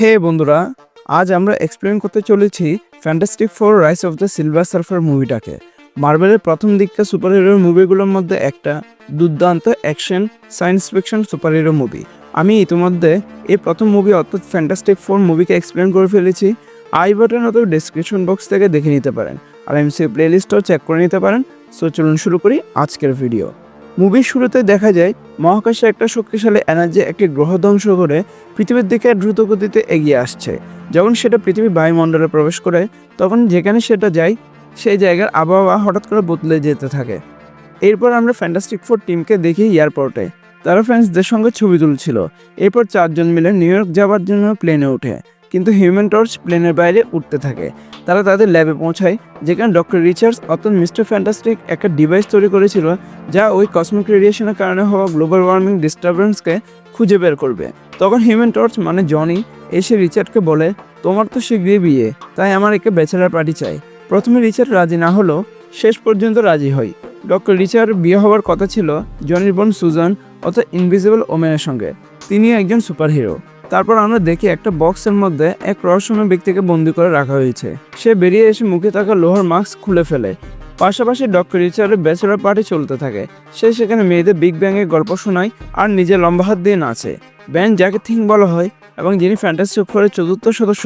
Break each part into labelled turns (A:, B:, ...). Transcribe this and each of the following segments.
A: হে বন্ধুরা, আজ আমরা এক্সপ্লেন করতে চলেছি Fantastic Four Rise of the Silver Surfer মুভিটাকে মার্বেলের প্রথম দিককার সুপার হিরো মুভিগুলোর মধ্যে একটা দুর্দান্ত action science fiction super hero movie আমি ইতিমধ্যে এই প্রথম মুভি অর্থাৎ ফ্যান্টাস্টিক ফোর মুভিকে এক্সপ্লেন করে ফেলেছি। আই বাটন অথবা ডিসক্রিপশন বক্স থেকে দেখে নিতে পারেন। আর এমসি প্লেলিস্টও চেক করে নিতে পারেন। সো চলুন শুরু করি আজকের ভিডিও মুভির শুরুতে দেখা যায়, মহাকাশে একটা শক্তিশালী এনার্জি একটি গ্রহ ধ্বংস করে পৃথিবীর দিকে দ্রুত গতিতে এগিয়ে আসছে। যখন সেটা পৃথিবীর বায়ুমণ্ডলে প্রবেশ করে, তখন যেখানে সেটা যায়, সেই জায়গার আবহাওয়া হঠাৎ করে বদলে যেতে থাকে। এরপর আমরা ফ্যান্টাস্টিক ফোর টিমকে দেখি এয়ারপোর্টে। তারা ফ্রেন্ডসদের সঙ্গে ছবি তুলছিল। এরপর চারজন মিলে নিউ ইয়র্ক যাওয়ার জন্য প্লেনে ওঠে। কিন্তু হিউম্যান টর্চ প্লেনের বাইরে উঠতে থাকে। তারা তাদের ল্যাবে পৌঁছায়, যেখানে ডক্টর রিচার্ডস অর্থাৎ মিস্টার ফ্যান্টাস্টিক একটা ডিভাইস তৈরি করেছিল, যা ওই কসমিক রেডিয়েশনের কারণে হওয়া গ্লোবাল ওয়ার্মিং ডিস্টারবেন্সকে খুঁজে বের করবে। তখন হিউম্যান টর্চ মানে জনি, এসে রিচার্ডকে বলে, তোমার তো শীঘ্রই বিয়ে, তাই আমার একে ব্যাচেলার পার্টি চাই। প্রথমে রিচার্ড রাজি না হলেও শেষ পর্যন্ত রাজি হয়। ডক্টর রিচার্ড বিয়ে হওয়ার কথা ছিল জনির বোন সুজান, অর্থাৎ ইনভিজিবল ওমেনের সঙ্গে। তিনি একজন সুপারহিরো তারপর আমরা দেখি একটা বক্সের মধ্যে এক রহস্যময় ব্যক্তিকে বন্দি করে রাখা হয়েছে। সে বেরিয়ে এসে মুখে থাকা লোহার মাস্ক খুলে ফেলে। পাশাপাশি ডক্টর রিচার্ডের ব্যাচেলার পার্টি চলতে থাকে। সে সেখানে মেয়েদের বিগ ব্যাংয়ের গল্প শোনায় আর নিজে লম্বা হাত দিয়ে নাচে। ব্যান্ড যাকে থিং বলা হয় এবং যিনি ফ্যান্টাসি ফোরের চতুর্থ সদস্য,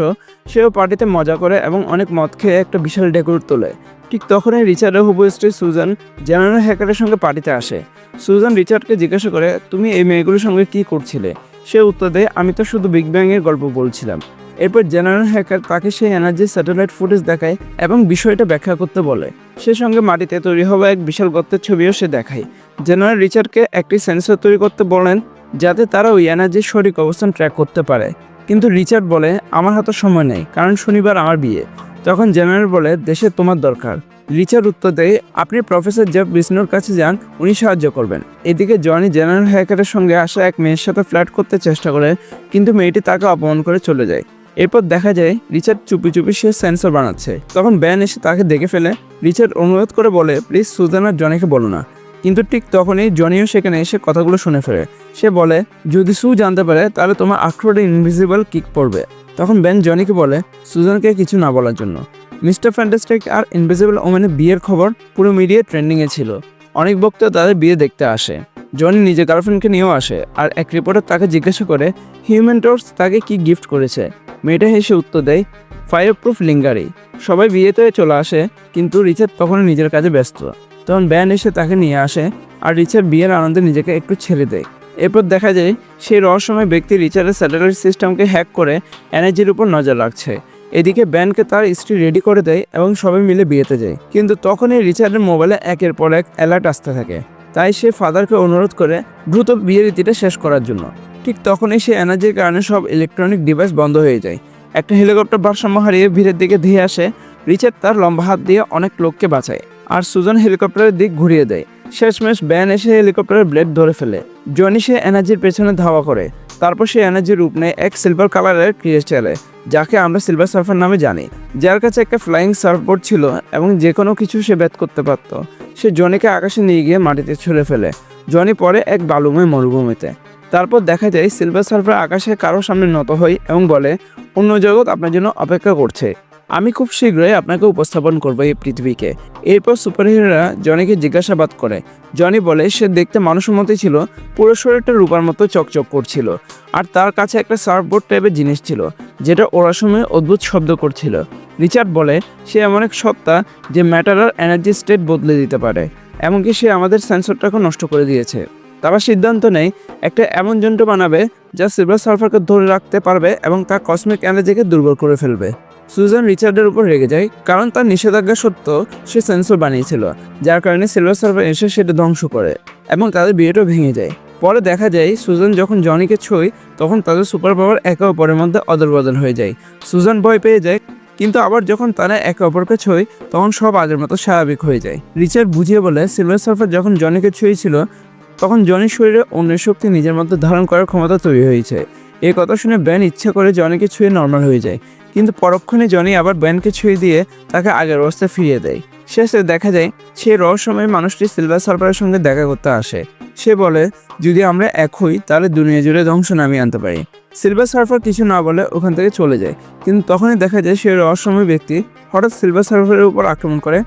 A: সেও পার্টিতে মজা করে এবং অনেক মদ খেয়ে একটা বিশাল ডেকোর তোলে। ঠিক তখনই রিচার্ডের হুবু স্ত্রী সুজান জেনারেল হ্যাকারের সঙ্গে পার্টিতে আসে। সুজান রিচার্ডকে জিজ্ঞাসা করে, তুমি এই মেয়েগুলোর সঙ্গে কি করছিলে? সে উত্তর দেয়, আমি তো শুধু বিগ ব্যাংয়ের গল্প বলছিলাম। এরপর জেনারেল হ্যাকার তাকে সেই এনার্জি স্যাটেলাইট ফুটেজ দেখায় এবং বিষয়টা ব্যাখ্যা করতে বলে। সে সঙ্গে মাটিতে তৈরি হওয়া এক বিশাল গর্তের ছবিও সে দেখায়। জেনারেল রিচার্ডকে একটি সেন্সর তৈরি করতে বলেন, যাতে তারা ওই এনার্জির সঠিক অবস্থান ট্র্যাক করতে পারে। কিন্তু রিচার্ড বলে, আমার হাতে সময় নেই, কারণ শনিবার আমার বিয়ে। তখন জেনারেল বলে, দেশে তোমার দরকার। রিচার্ড উত্তর দেয়, আপনি প্রফেসর জেফ বিষ্ণুর কাছে যান, উনি সাহায্য করবেন। এদিকে জনি জেনারেল হ্যাকারের সঙ্গে আসা এক মেয়ের সাথে ফ্ল্যাট করতে চেষ্টা করে, কিন্তু মেয়েটি তাকে অপমান করে চলে যায়। এরপর দেখা যায়, রিচার্ড চুপি চুপি সে সেন্সর বানাচ্ছে। তখন ব্যান এসে তাকে দেখে ফেলে, রিচার্ড অনুরোধ করে বলে, প্লিজ সুজান আর জনিকে বলো না। কিন্তু ঠিক তখনই জনিও সেখানে এসে কথাগুলো শুনে ফেলে। সে বলে, যদি সু জানতে পারে, তাহলে তোমার আখরোটে ইনভিজিবল কিক পড়বে। তখন ব্যান জনিকে বলে, সুজানকে কিছু না বলার জন্য। মিস্টার ফ্যান্টাস্টিক আর ইনভিজিবল ওমেনের বিয়ের খবর পুরো মিডিয়ায় ট্রেন্ডিংয়ে ছিল। অনেক বক্তা তাদের বিয়ে দেখতে আসে। জনি নিজের গার্লফ্রেন্ডকে নিয়েও আসে আর এক রিপোর্টার তাকে জিজ্ঞাসা করে, হিউম্যান টর্চ তাকে কি গিফট করেছে? মেয়েটা হেসে উত্তর দেয় ফায়ার প্রুফ লিঙ্গারি। সবাই বিয়েতে চলে আসে, কিন্তু রিচার্ড তখনও নিজের কাজে ব্যস্ত। তখন ব্যান এসে তাকে নিয়ে আসে আর রিচার্ড বিয়ের আনন্দে নিজেকে একটু ছেড়ে দেয়। এরপর দেখা যায়, সেই রহস্যময় ব্যক্তি রিচার্ডের স্যাটেলাইট সিস্টেমকে হ্যাক করে এনার্জির উপর নজর রাখছে। এদিকে ব্যানকে তার স্ত্রী রেডি করে দেয় এবং সবাই মিলে বিয়েতে যায়। কিন্তু তখনই রিচার্ডের মোবাইলে একের পর এক অ্যালার্ট আসতে থাকে। তাই সে ফাদারকে অনুরোধ করে দ্রুত বিয়ের রীতিটা শেষ করার জন্য। ঠিক তখনই সে এনার্জির কারণে সব ইলেকট্রনিক ডিভাইস বন্ধ হয়ে যায়। একটা হেলিকপ্টার ভারসাম্য হারিয়ে ভিড়ের দিকে ধেয়ে আসে। রিচার্ড তার লম্বা হাত দিয়ে অনেক লোককে বাঁচায় আর সুজন হেলিকপ্টারের দিক ঘুরিয়ে দেয়। শেষমেশ ব্যান এসে হেলিকপ্টারের ব্লেড ধরে ফেলে। জনি সে এনার্জির পেছনে ধাওয়া করে। তারপর সে এনার্জির রূপ নেয় এক সিলভার কালারের ক্রিস্টালে। যাকে আমরা সিলভার সার্ফার নামে জানি। যার কাছে একটা ফ্লাইং সার্ফবোর্ড ছিল এবং যে কোনো কিছু সে ব্যাত করতে পারত। সে জনিকে আকাশে নিয়ে গিয়ে মাটিতে ছুঁড়ে ফেলে। জনি পরে এক বালুময় মরুভূমিতে। তারপর দেখা যায় সিলভার সার্ফার আকাশে কারও সামনে নত হয় এবং বলে, অন্য জগৎ আপনার জন্য অপেক্ষা করছে। আমি খুব শীঘ্রই আপনাকে উপস্থাপন করব এই পৃথিবীকে। এরপর সুপারহিরোরা জনিকে জিজ্ঞাসাবাদ করে। জনি বলে, সে দেখতে মানুষের মতোই ছিল, পুরো শরীরটা রূপার মতো চকচক করছিল। আর তার কাছে একটা সার্ফবোর্ড টাইপের জিনিস ছিল, যেটা ওরা সময় অদ্ভুত শব্দ করছিল। রিচার্ড বলে, সে এমন এক সত্তা যে ম্যাটার আর এনার্জি স্টেট বদলে দিতে পারে, এমনকি সে আমাদের সেন্সরটাকে নষ্ট করে দিয়েছে। তারা সিদ্ধান্ত নেয়, একটা এমন যন্ত্র বানাবে যা সিলভার সার্ফারকে ধরে রাখতে পারবে এবং তার কসমিক এনার্জিকে দুর্বল করে ফেলবে। সুজান রিচার্ডের উপর রেগে যায়, কারণ তার নিষেধাজ্ঞা সত্ত্বেও সে সেন্সর বানিয়েছিল, যার কারণে সিলভার সার্ভার এসে সেটা ধ্বংস করে এবং তাদের বিয়েটাও ভেঙে যায়। পরে দেখা যায়, সুজান যখন জনিকে ছই তখন তাদের সুপার পাওয়ার একে অপরের মধ্যে অদলবদল হয়ে যায়। সুজান ভয় পেয়ে যায়, কিন্তু আবার যখন তারা একে অপরকে ছই তখন সব আগের মতো স্বাভাবিক হয়ে যায়। রিচার্ড বুঝিয়ে বলে সিলভার সার্ফার যখন জনিকে ছুঁয়েছিল তখন জনির শরীরে অন্যের শক্তি নিজের মধ্যে ধারণ করার ক্ষমতা তৈরি হয়েছে। এ কথা শুনে ব্যান ইচ্ছা করে জনিকে ছুঁয়ে নর্মাল হয়ে যায়। কিন্তু পরক্ষণে জনি আবার ব্যানকে ছুঁয়ে দিয়ে তাকে আগের অবস্থায় ফিরিয়ে দেয়। শেষে দেখা যায়, সে রহস্যময় মানুষটি সিলভার সার্ফারের সঙ্গে দেখা করতে আসে। সে বলে, যদি আমরা এক হই, তাহলে দুনিয়া জুড়ে ধ্বংস নামিয়ে আনতে পারি। সিলভার সার্ফার কিছু না বলে ওখান থেকে চলে যায়। কিন্তু তখনই দেখা যায় সে রহস্যময় ব্যক্তি হঠাৎ সিলভার সার্ফারের উপর আক্রমণ করে।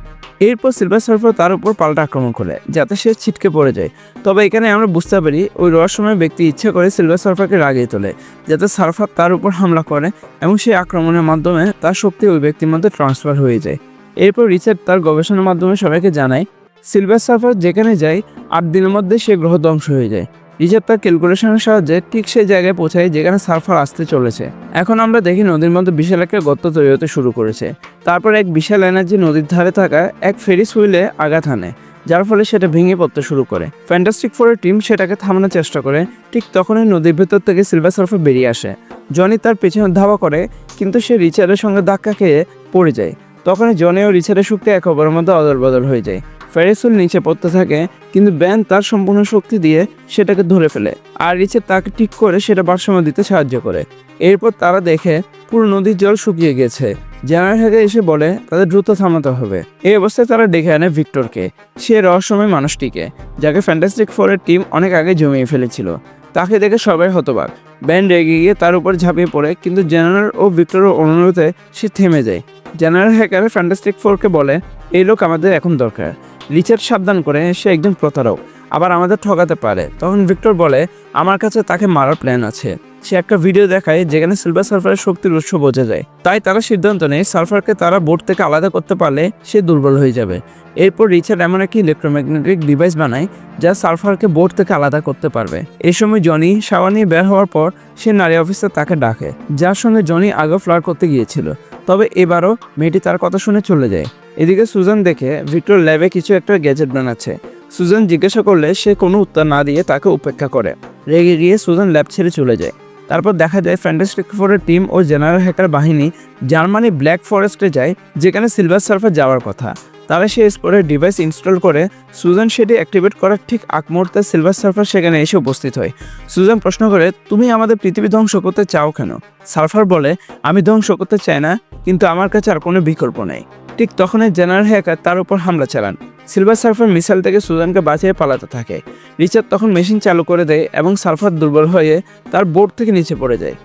A: এরপর সিলভার সার্ফার তার উপর পাল্টা আক্রমণ করে, যাতে সে ছিটকে পড়ে যায়। তবে এখানে আমরা বুঝতে পারি ওই রহস্যময় ব্যক্তি ইচ্ছে করে সিলভার সার্ফারকে রাগিয়ে তোলে, যাতে সার্ফার তার উপর হামলা করে এবং সেই আক্রমণের মাধ্যমে তার শক্তি ওই ব্যক্তির মধ্যে ট্রান্সফার হয়ে যায়। এরপর রিচার্ড তার গবেষণার মাধ্যমে সবাইকে জানায়, সিলভার সার্ফার যেখানে যায়, আট দিনের মধ্যে সে গ্রহ ধ্বংস হয়ে যায়। তার ক্যালকুলেশনের সাহায্যে ঠিক সেই জায়গায় পৌঁছায় যেখানে সার্ফার আসতে চলেছে। এখন আমরা দেখি নদীর মধ্যে বিশাল একটা গর্ত তৈরি হতে শুরু করেছে। তারপর এক বিশাল এনার্জি নদীর ধারে থাকা এক ফেরিস হুইলে আঘাত হানে, যার ফলে সেটা ভেঙে পড়তে শুরু করে। ফ্যান্টাস্টিক ফোরের টিম সেটাকে থামানোর চেষ্টা করে, ঠিক তখনই নদীর ভেতর থেকে সিলভার সার্ফার বেরিয়ে আসে। জনি তার পেছনে ধাওয়া করে, কিন্তু সে রিচার্ডের সঙ্গে ধাক্কা খেয়ে পড়ে যায়। তখনই জনি ও রিচার্ডের শক্তি এক অপরের মধ্যে অদল বদল হয়ে যায়। ফেরিসুল নিচে পড়তে থাকে, কিন্তু ব্যান তার সম্পূর্ণ শক্তি দিয়ে সেটাকে ধরে ফেলে আর রিচে তাকে ঠিক করে সেটা ভারসাম্য দিতে সাহায্য করে। এরপর তারা দেখে পুরো নদীর জল শুকিয়ে গেছে। জেনারেল হেগে এসে বলে, তাদের দ্রুত থামাতে হবে। এই অবস্থায় তারা ডেকে আনে ভিক্টরকে। সে রহস্যময় মানুষটিকে, যাকে ফ্যান্টাস্টিক ফোরের টিম অনেক আগে জমিয়ে ফেলেছিল। তাকে দেখে সবাই হতবাক। ব্যান রেগে গিয়ে তার উপর ঝাঁপিয়ে পড়ে, কিন্তু জেনারেল ও ভিক্টরের অনুরোধে সে থেমে যায়। জেনারেল হ্যাকার ফ্যান্টাস্টিক ফোরকে বলে, এই লোক আমাদের এখন দরকার। রিচার্ড সাবধান করে সে একজন প্রতারক, আবার আমাদের ঠকাতে পারে। তখন ভিক্টর বলে, আমার কাছে তাকে মারার প্ল্যান আছে। সে একটা ভিডিও দেখায় যেখানে সিলভার সার্ফারের শক্তির উৎস বোঝা যায়। তাই তারা সিদ্ধান্ত নেয় সার্ফারকে তারা বোর্ড থেকে আলাদা করতে পারলে সে দুর্বল হয়ে যাবে। এরপর রিচার্ড এমন একটি ইলেকট্রোম্যাগনেটিক ডিভাইস বানায়, যা সার্ফারকে বোর্ড থেকে আলাদা করতে পারবে। এই সময় জনি শাওয়া নিয়ে বের হওয়ার পর সে নারী অফিসার তাকে ডাকে, যার সঙ্গে জনি আগে ফ্লার করতে গিয়েছিল। তবে এবারও মেয়েটি তার কথা শুনে চলে যায়। এদিকে সুজান দেখে ভিক্টর ল্যাবে কিছু একটা গ্যাজেট বানাচ্ছে। সুজান জিজ্ঞাসা করলে সে কোনো উত্তর না দিয়ে তাকে উপেক্ষা করে। রেগে গিয়ে সুজান ল্যাব ছেড়ে চলে যায়। তারপর দেখা যায় ফ্যান্টাস্টিক ফোরের টিম ও জেনারেল হ্যাকার বাহিনী জার্মানি ব্ল্যাক ফরেস্টে যায়, যেখানে সিলভার সার্ফার যাওয়ার কথা। তারা সেই স্পোরের ডিভাইস ইনস্টল করে সুজান সেটি অ্যাক্টিভেট করার ঠিক আগ মুহূর্তে সিলভার সার্ফার সেখানে এসে উপস্থিত হয়। সুজান প্রশ্ন করে, তুমি আমাদের পৃথিবী ধ্বংস করতে চাও কেন? সার্ফার বলে, আমি ধ্বংস করতে চাই না, কিন্তু আমার কাছে আর কোনো বিকল্প নেই। ঠিক তখনই জেনারেল হ্যাকার তার উপর হামলা চালান। সিলভার সার্ফার মিসাইল থেকে সুজানকে বাঁচিয়ে পালাতে থাকে। রিচার্ড তখন মেশিন চালু করে দেয় এবং সার্ফার দুর্বল হয়ে তার বোর্ড থেকে নিচে পড়ে যায়।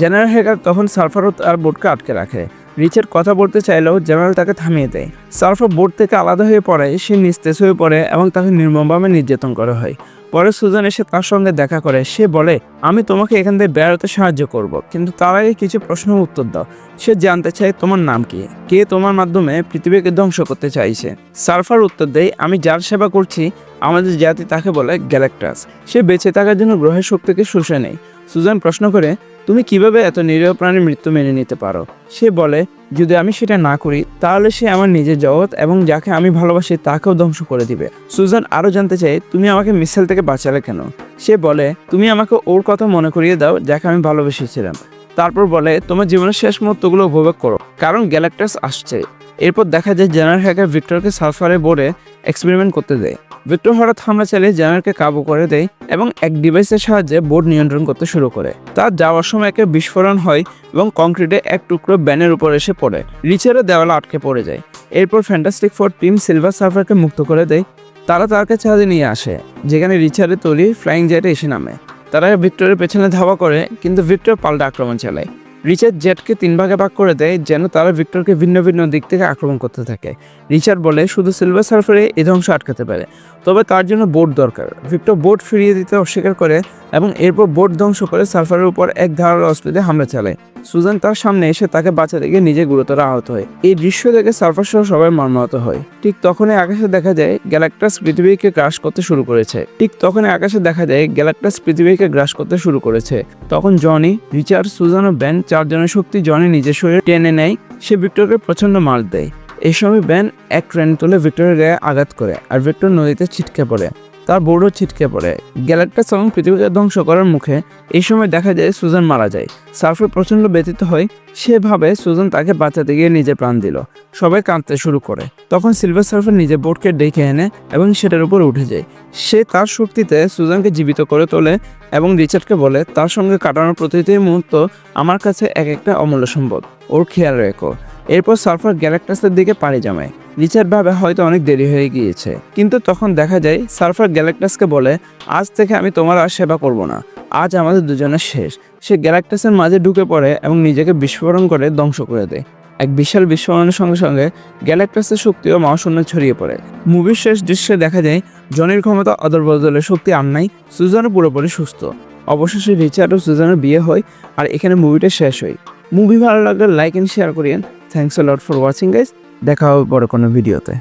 A: জেনারেল হ্যাকার তখন সার্ফারও তার বোর্ডকে আটকে রাখে। রিচার্ড কথা বলতে চাইলেও জেনারেল তাকে থামিয়ে দেয়। সার্ফার বোর্ড থেকে আলাদা হয়ে পড়ে সে নিস্তেজ হয়ে পড়ে এবং তাকে নির্মমভাবে নির্যাতন করা হয়। পরে সুজান এসে তার সঙ্গে দেখা করে। সে বলে, আমি তোমাকে এখান থেকে বেরোতে সাহায্য করব, কিন্তু তার আগে কিছু প্রশ্ন উত্তর দাও। সে জানতে চায় তোমার নাম কি, কে তোমার মাধ্যমে পৃথিবীকে ধ্বংস করতে চাইছে। সার্ফার উত্তর দেয়, আমি যার সেবা করছি, আমাদের জাতি তাকে বলে গ্যালাক্টাস। সে বেঁচে থাকার জন্য গ্রহের শক্তিকে শুষে নেয়। সুজান প্রশ্ন করে, তুমি কীভাবে এত নিরীহ প্রাণীর মৃত্যু মেনে নিতে পারো? সে বলে যদি আমি সেটা না করি, তাহলে সে আমার নিজের জগৎ এবং যাকে আমি ভালোবাসি তাকেও ধ্বংস করে দিবে। সুজান আরও জানতে চাই তুমি আমাকে মিসাইল থেকে বাঁচালে কেন? সে বলে, তুমি আমাকে ওর কথা মনে করিয়ে দাও, যাকে আমি ভালোবেসেছিলাম। তারপর বলে, তোমার জীবনের শেষ মুহূর্তগুলো উপভোগ করো, কারণ গ্যালাক্টাস আসছে। এরপর দেখা যায় জেনারেল হ্যাকার ভিক্টরকে সালফারে বোর্ডে এক্সপেরিমেন্ট করতে দেয়। ভিক্টর হঠাৎ হামলা চালিয়ে জেনারেলকে কাবু করে দেয় এবং এক ডিভাইসের সাহায্যে বোর্ড নিয়ন্ত্রণ করতে শুরু করে। তার যাওয়ার সময় একটা বিস্ফোরণ হয় এবং কংক্রিটে এক টুকরো ব্যানের উপর এসে পড়ে। রিচারের দেওয়ালে আটকে পড়ে যায়। এরপর ফ্যান্টাস্টিক ফোর টিম সিলভার সার্ফারকে মুক্ত করে দেয়। তারা কাছে হাতে নিয়ে আসে, যেখানে রিচার্ডের তৈরি ফ্লাইং জেটে এসে নামে। তারা ভিক্টরের পেছনে ধাওয়া করে, কিন্তু ভিক্টর পাল্টা আক্রমণ চালায়। রিচার্ড জেটকে তিন ভাগে ভাগ করে দেয়, যেন তারা ভিক্টরকে ভিন্ন ভিন্ন দিক থেকে আক্রমণ করতে থাকে। রিচার্ড বলে, শুধু সিলভার সার্ফারে এই ধ্বংস আটকাতে পারে। তবে তার জন্য বোর্ড দরকার। ভিক্টর বোর্ড ফিরিয়ে দিতে অস্বীকার করে এবং এরপর বোর্ড ধ্বংস করে সার্ফারের উপর এক ধারালো অস্ত্র হামলা চালায়। সুজান তার সামনে এসে তাকে বাঁচাতে গিয়ে নিজে গুরুতর আহত হয়। এই দৃশ্য দেখে সার্ফার সহ সবাই মর্মাহত হয়। ঠিক তখনই আকাশে দেখা যায়, গ্যালাক্টাস পৃথিবীকে গ্রাস করতে শুরু করেছে। ঠিক তখনই আকাশে দেখা যায়, গ্যালাক্টাস পৃথিবীকে গ্রাস করতে শুরু করেছে। তখন জনি, রিচার্ড, সুজান ও ব্যান চারজনের শক্তি জনি নিজের শরীরে টেনে নেয়। সে ভিক্টরকে প্রচণ্ড মার দেয়। এই সময় ব্যান এক ট্রেন তুলে ভিক্টরের গায়ে আঘাত করে আর ভিক্টর নদীতে ছিটকে পড়ে। তার বোর্ডও ছিটকে পড়ে। গ্যালাক্টাস এবং পৃথিবীকে ধ্বংস করার মুখে এই সময় দেখা যায় সুজান মারা যায়। সার্ফে প্রচণ্ড ব্যতীত হয় সেভাবে সুজান তাকে বাঁচাতে গিয়ে নিজে প্রাণ দিল। সবাই কাঁদতে শুরু করে। তখন সিলভার সার্ফার নিজে বোর্ডকে ডেকে এনে এবং সেটার উপর উঠে যায়। সে তার শক্তিতে সুজানকে জীবিত করে তোলে এবং রিচার্ডকে বলে, তার সঙ্গে কাটানোর প্রতিটি মুহূর্ত আমার কাছে এক একটা অমূল্য সম্পদ। ওর খেয়াল রেখো। এরপর সার্ফার গ্যালাক্টাসের দিকে পাড়ি জমায়। রিচার্ড ভাবে হয়তো অনেক দেরি হয়ে গিয়েছে। কিন্তু তখন দেখা যায়, সার্ফার গ্যালাক্টাসকে বলে, আজ থেকে আমি তোমার আর সেবা করব না। আজ আমাদের দুজনের শেষ। সে গ্যালাক্টাসের মাঝে ঢুকে পড়ে এবং নিজেকে বিস্ফোরণ করে ধ্বংস করে দেয়। এক বিশাল বিস্ফোরণের সঙ্গে সঙ্গে গ্যালাক্টাসের শক্তিও মহাশূন্য ছড়িয়ে পড়ে। মুভির শেষ দৃশ্যে দেখা যায়, জনির ক্ষমতা অদল বদলের শক্তি আর নাই সুজানও পুরোপুরি সুস্থ। অবশেষে রিচার্ড ও সুজানের বিয়ে হয় আর এখানে মুভিটা শেষ হয়। মুভি ভালো লাগলে লাইক এন্ড শেয়ার করিয়েন। Thanks lot for watching guys দেখা হবে পরে কোনো ভিডিওতে।